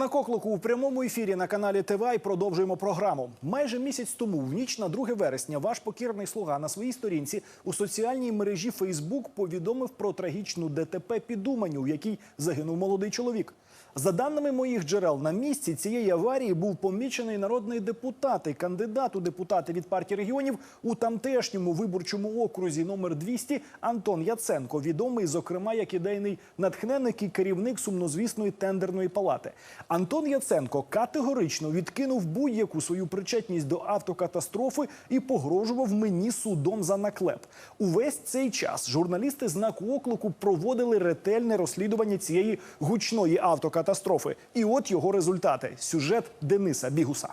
На коклику у прямому ефірі на каналі ТВА і продовжуємо програму. Майже місяць тому, в ніч на 2 вересня, ваш покірний слуга на своїй сторінці у соціальній мережі Фейсбук повідомив про трагічну ДТП під Уманю, в якій загинув молодий чоловік. За даними моїх джерел, на місці цієї аварії був помічений народний депутат і кандидат у депутати від партії регіонів у тамтешньому виборчому окрузі номер 200 Антон Яценко, відомий, зокрема, як ідейний натхненник і керівник сумнозвісної тендерної палати. Антон Яценко категорично відкинув будь-яку свою причетність до автокатастрофи і погрожував мені судом за наклеп. Увесь цей час журналісти знаку оклику проводили ретельне розслідування цієї гучної автокатастрофи. І от його результати. Сюжет Дениса Бігуса.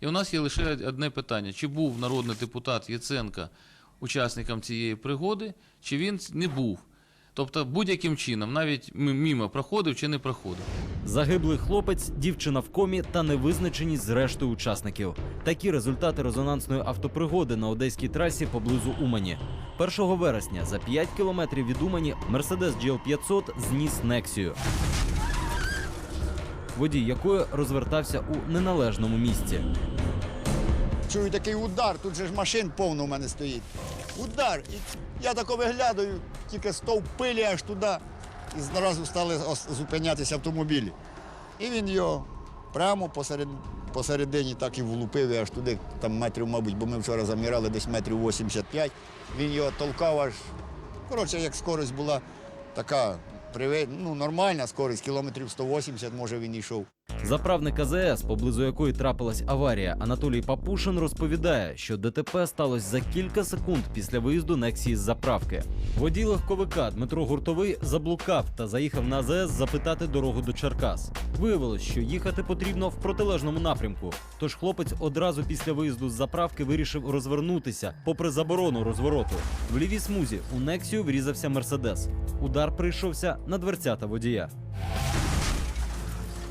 І у нас є лише одне питання: чи був народний депутат Яценка учасником цієї пригоди, чи він не був. Тобто будь-яким чином, навіть мімо проходив чи не проходив. Загиблий хлопець, дівчина в комі та невизначеність з рештою учасників. Такі результати резонансної автопригоди на одеській трасі поблизу Умані. 1 вересня за 5 кілометрів від Умані Мерседес GL500 зніс Нексію. Водій якої розвертався у неналежному місці. Чую такий удар, тут же ж машин повно в мене стоїть. Удар. І я тако виглядаю, тільки стовп пилі аж туди. І зразу стали зупинятися автомобілі. І він його прямо посеред, посередині так і влупив, і аж туди, там метрів, мабуть, бо ми вчора заміряли десь метрів 85. Він його толкав аж. Коротше, як скорість була така ну, нормальна скорість, кілометрів 180, може він йшов. Заправник АЗС, поблизу якої трапилась аварія, Анатолій Папушин розповідає, що ДТП сталося за кілька секунд після виїзду Нексії з заправки. Водій легковика Дмитро Гуртовий заблукав та заїхав на АЗС запитати дорогу до Черкас. Виявилось, що їхати потрібно в протилежному напрямку. Тож хлопець одразу після виїзду з заправки вирішив розвернутися, попри заборону розвороту. В лівій смузі у Нексію врізався Мерседес. Удар прийшовся на дверцята водія.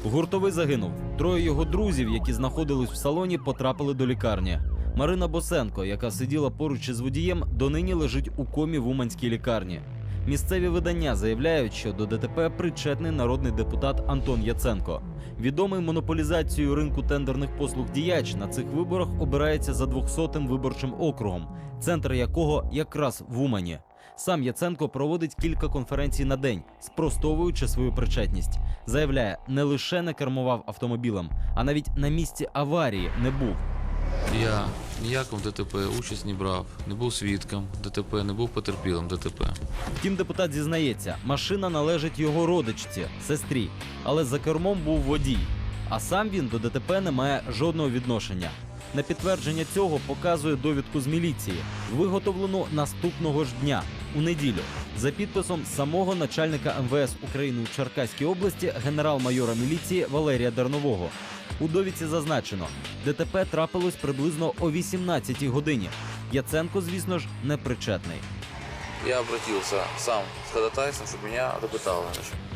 Гуртовий загинув. Троє його друзів, які знаходились в салоні, потрапили до лікарні. Марина Босенко, яка сиділа поруч із водієм, донині лежить у комі в Уманській лікарні. Місцеві видання заявляють, що до ДТП причетний народний депутат Антон Яценко. Відомий монополізацією ринку тендерних послуг діяч на цих виборах обирається за 200-м виборчим округом, центр якого якраз в Умані. Сам Яценко проводить кілька конференцій на день, спростовуючи свою причетність. Заявляє, не лише не кермував автомобілем, а навіть на місці аварії не був. Я ніякому ДТП участь не брав, не був свідком ДТП, не був потерпілим ДТП. Втім, депутат зізнається, машина належить його родичці, сестрі, але за кермом був водій. А сам він до ДТП не має жодного відношення. На підтвердження цього показує довідку з міліції, виготовлену наступного ж дня у неділю, за підписом самого начальника МВС України у Черкаській області генерал-майора міліції Валерія Дарнового. У довідці зазначено, ДТП трапилось приблизно о 18-й годині. Яценко, звісно ж, не причетний. Я обратився сам з ходатайством, щоб мене допитали.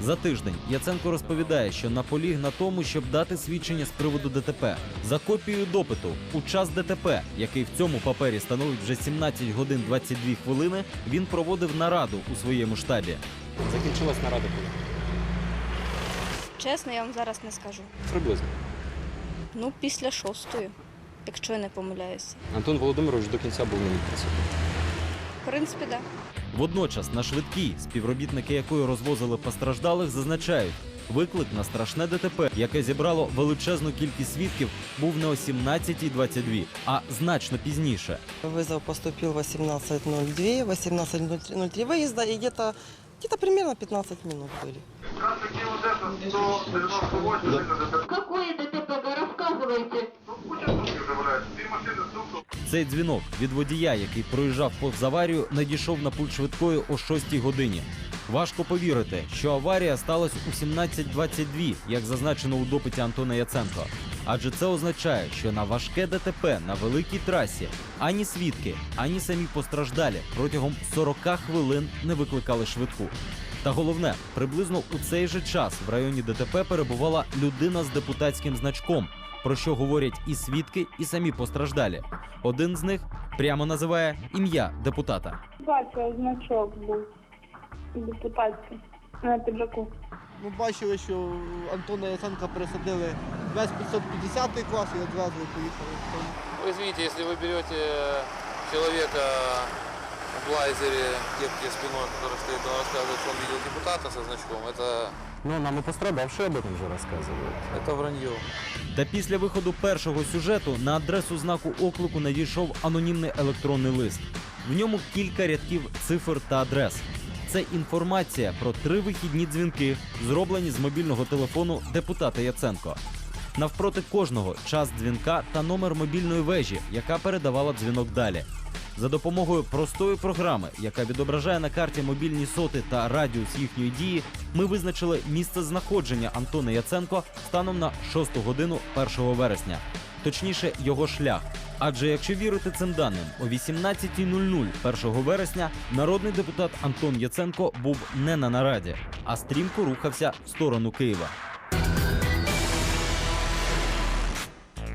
За тиждень Яценко розповідає, що наполіг на тому, щоб дати свідчення з приводу ДТП. За копією допиту у час ДТП, який в цьому папері становить вже 17 годин 22 хвилини, він проводив нараду у своєму штабі. Закінчилась нарада коли? Чесно, я вам зараз не скажу. Приблизно. Ну, після шостої, якщо я не помиляюся. Антон Володимирович до кінця був на присутній. В принципі, так. Водночас на швидкій, співробітники якої розвозили постраждалих, зазначають. Виклик на страшне ДТП, яке зібрало величезну кількість свідків, був не о 17.22, а значно пізніше. Вызов поступил 18.02, 18.03 выезда и где-то где примерно 15 минут были. Какое ДТП? Вы рассказывайте. Цей дзвінок від водія, який проїжджав повз аварію, надійшов на пульт швидкої о 6 годині. Важко повірити, що аварія сталася у 17.22, як зазначено у допиті Антона Яценко. Адже це означає, що на важке ДТП на великій трасі ані свідки, ані самі постраждалі протягом 40 хвилин не викликали швидку. Та головне, приблизно у цей же час в районі ДТП перебувала людина з депутатським значком, про що говорять і свідки, і самі постраждалі. Один з них прямо називає ім'я депутата. Бачила значок був депутатський. На піджаку. Ми бачили, що Антона Яценка пересадили весь 550 клас і одразу поїхали. в тому. Вы извините, если вы берете человека в блайзере, кепке спиной, который стоит, он рассказывает, что он видел депутата со значком, это, Ну, нам и пострадавшие об этом же рассказывают. это вранье. Та після виходу першого сюжету на адресу знаку оклику надійшов анонімний електронний лист. В ньому кілька рядків цифр та адрес. Це інформація про три вихідні дзвінки, зроблені з мобільного телефону депутата Яценко. Навпроти кожного час дзвінка та номер мобільної вежі, яка передавала дзвінок далі. За допомогою простої програми, яка відображає на карті мобільні соти та радіус їхньої дії, ми визначили місце знаходження Антона Яценко станом на 6 годину 1 вересня. Точніше, його шлях. Адже якщо вірити цим даним, о 18.00 1 вересня народний депутат Антон Яценко був не на нараді, а стрімко рухався в сторону Києва.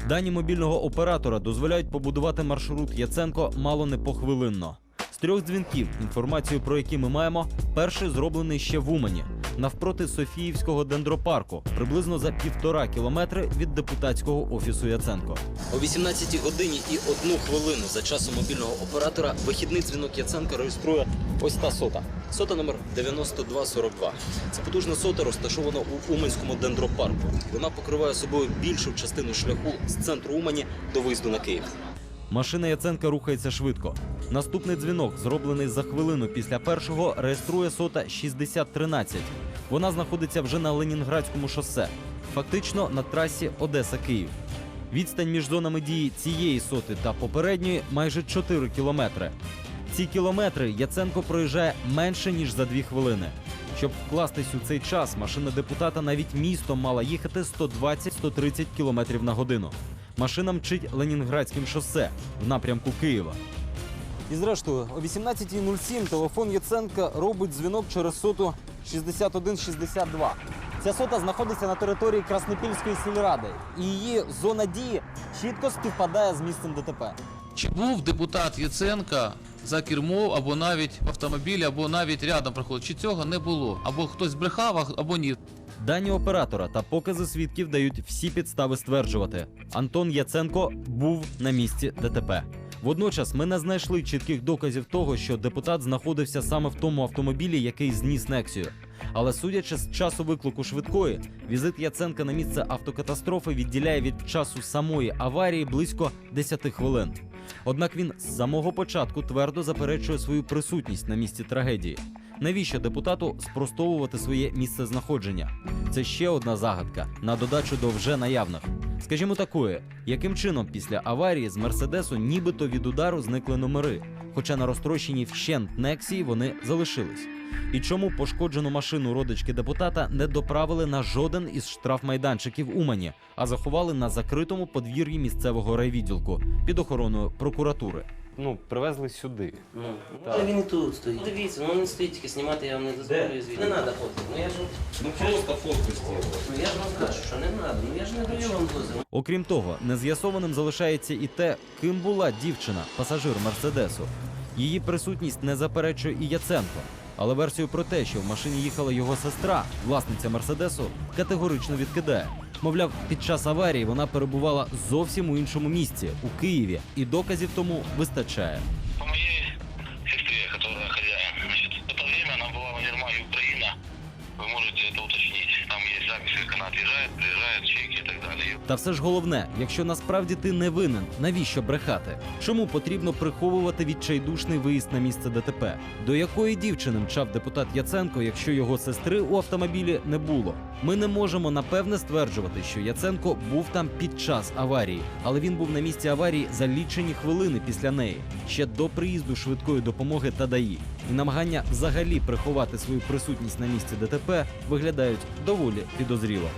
Дані мобільного оператора дозволяють побудувати маршрут Яценко мало не похвилинно. Трьох дзвінків, інформацію про які ми маємо, перший зроблений ще в Умані, навпроти Софіївського дендропарку, приблизно за півтора кілометри від депутатського офісу Яценко. О 18 годині і одну хвилину за часом мобільного оператора вихідний дзвінок Яценка реєструє ось та сота. Сота номер 9242. Це потужна сота розташована у Уманському дендропарку. Вона покриває собою більшу частину шляху з центру Умані до виїзду на Київ. Машина Яценка рухається швидко. Наступний дзвінок, зроблений за хвилину після першого, реєструє сота 6013. Вона знаходиться вже на Ленінградському шосе, фактично на трасі Одеса-Київ. Відстань між зонами дії цієї соти та попередньої майже 4 кілометри. Ці кілометри Яценко проїжджає менше ніж за 2 хвилини. Щоб вкластись у цей час, машина депутата навіть містом мала їхати 120-130 км на годину. Машина мчить Ленінградським шосе в напрямку Києва. І зрештою, о 18.07 телефон Яценка робить дзвінок через соту 6162. Ця сота знаходиться на території Краснопільської сільради, і її зона дії чітко співпадає з місцем ДТП. Чи був депутат Яценка за кермо або навіть в автомобілі, або навіть рядом проходив? Чи цього не було? Або хтось брехав, або ні. Дані оператора та покази свідків дають всі підстави стверджувати. Антон Яценко був на місці ДТП. Водночас ми не знайшли чітких доказів того, що депутат знаходився саме в тому автомобілі, який зніс Нексію. Але судячи з часу виклику швидкої, візит Яценка на місце автокатастрофи відділяє від часу самої аварії близько 10 хвилин. Однак він з самого початку твердо заперечує свою присутність на місці трагедії. Навіщо депутату спростовувати своє місце знаходження? Це ще одна загадка на додачу до вже наявних. Скажімо такої, яким чином після аварії з мерседесу нібито від удару зникли номери, хоча на розтрощеній вщент Нексії вони залишились. І чому пошкоджену машину родички депутата не доправили на жоден із штрафмайданчиків Умані, а заховали на закритому подвір'ї місцевого райвідділку під охороною прокуратури. Ну, привезли сюди. Ну, Так. він і тут стоїть. Дивіться, ну він стоїть тільки знімати, я вам не дозволю звідти. Не треба фото. Ну я ж Ну, просто фотку зробили. ну я ж вам кажу, що не треба. Ну я ж не даю вам дозвіл. Окрім того, нез'ясованим залишається і те, ким була дівчина, пасажир Мерседесу. Її присутність не заперечує і Яценко. Але версію про те, що в машині їхала його сестра, власниця Мерседесу, категорично відкидає. Мовляв, під час аварії вона перебувала зовсім у іншому місці у Києві, і доказів тому вистачає. по моей сестре, которая хозяин. Значит, в это время она была в универмаге Украина. Вы можете это уточнить. Там есть записи, как она отъезжает, приезжает, чеки и так далее. Та все ж головне, якщо насправді ти не винен, навіщо брехати? Чому потрібно приховувати відчайдушний виїзд на місце ДТП? До якої дівчини мчав депутат Яценко, якщо його сестри у автомобілі не було? Ми не можемо напевне стверджувати, що Яценко був там під час аварії, але він був на місці аварії за лічені хвилини після неї, ще до приїзду швидкої допомоги та ДАІ. І намагання взагалі приховати свою присутність на місці ДТП виглядають доволі підозріло.